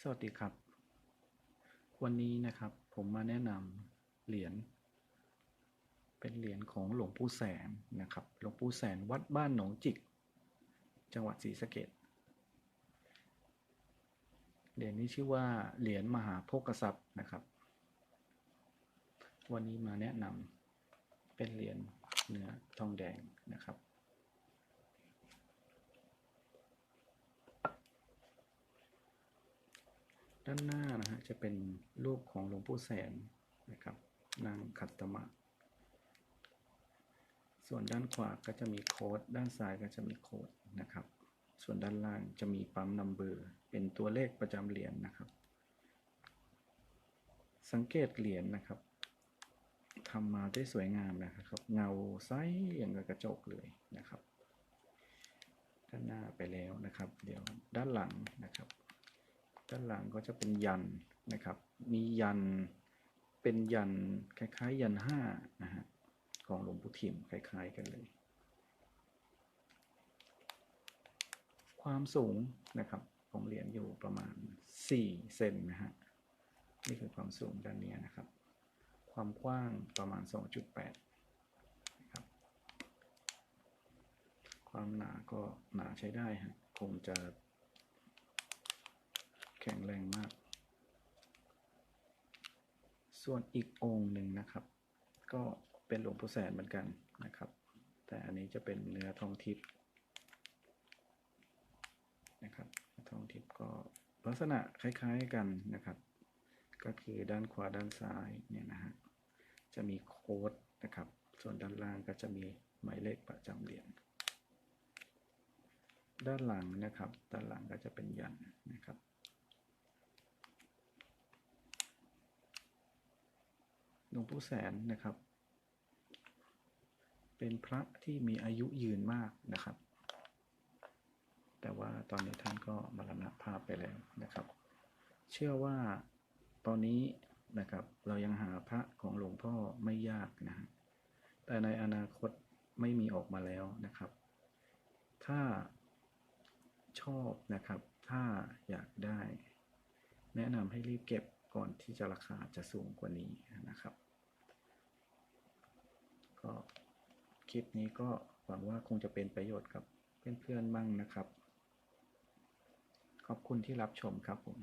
สวัสดีครับ วันนี้นะครับผมมาแนะนำเหรียญเป็นเหรียญของหลวงปู่แสนนะครับ หลวงปู่แสนวัดบ้านหนองจิก จังหวัดศรีสะเกษเหรียญนี้ชื่อว่าเหรียญมหาโภคทรัพย์นะครับ วันนี้มาแนะนำเป็นเหรียญเนื้อทองแดงนะครับ ด้านหน้านะฮะจะเป็นรูปของหลวงปู่แสนนะครับ นางขัตตมะ ส่วนด้านขวาก็จะมีโค้ด ด้านซ้ายก็จะมีโค้ดนะครับ ส่วนด้านล่างจะมีปั๊มนัมเบอร์ เป็นตัวเลขประจำเหรียญนะครับ สังเกตเหรียญนะครับทำมาได้สวยงามนะครับ เงาใสอย่างกับกระจกเลยนะครับ ด้านหน้าไปแล้วนะครับ เดี๋ยวด้านหลังนะครับ ด้านหลังก็จะเป็นยันนะครับ มียันเป็นยันคล้ายๆ ยันห้านะฮะของหลวงปู่ทิมคล้ายๆ กันเลย ความสูงนะครับของเหรียญอยู่ประมาณ 4 เซนนะฮะนี่คือความสูงด้านนี้นะครับ ความกว้างประมาณ 2.8นะครับความหนาก็หนาใช้ได้ฮะคงจะ ข็งแรงมาก ส่วนอีกองค์หนึ่งนะครับ ก็เป็นหลวงปู่แสนเหมือนกันนะครับ แต่อันนี้จะเป็นเนื้อทองทิพย์นะครับทองทิพย์ก็ลักษณะคล้ายๆกันนะครับ ก็คือด้านขวาด้านซ้ายเนี่ยนะฮะจะมีโค้ดนะครับ ส่วนด้านล่างก็จะมีหมายเลขประจำเหรียญด้านหลังนะครับ ด้านหลังก็จะเป็นยันนะครับ ลวงปู่แสนนะครับ เป็นพระที่มีอายุยืนมากนะครับ แต่ว่าตอนนี้ท่านก็มรณภาพไปแล้วนะครับ เชื่อว่าตอนนี้นะครับเรายังหาพระของหลวงพ่อไม่ยากนะฮะแต่ในอนาคตไม่มีออกมาแล้วนะครับ ถ้าชอบนะครับ ถ้าอยากได้ แนะนำให้รีบเก็บก่อนที่จะราคาจะสูงกว่านี้นะครับ ก็ คลิปนี้ก็หวังว่าคงจะเป็นประโยชน์กับเพื่อนๆบ้างนะครับ ขอบคุณที่รับชมครับผม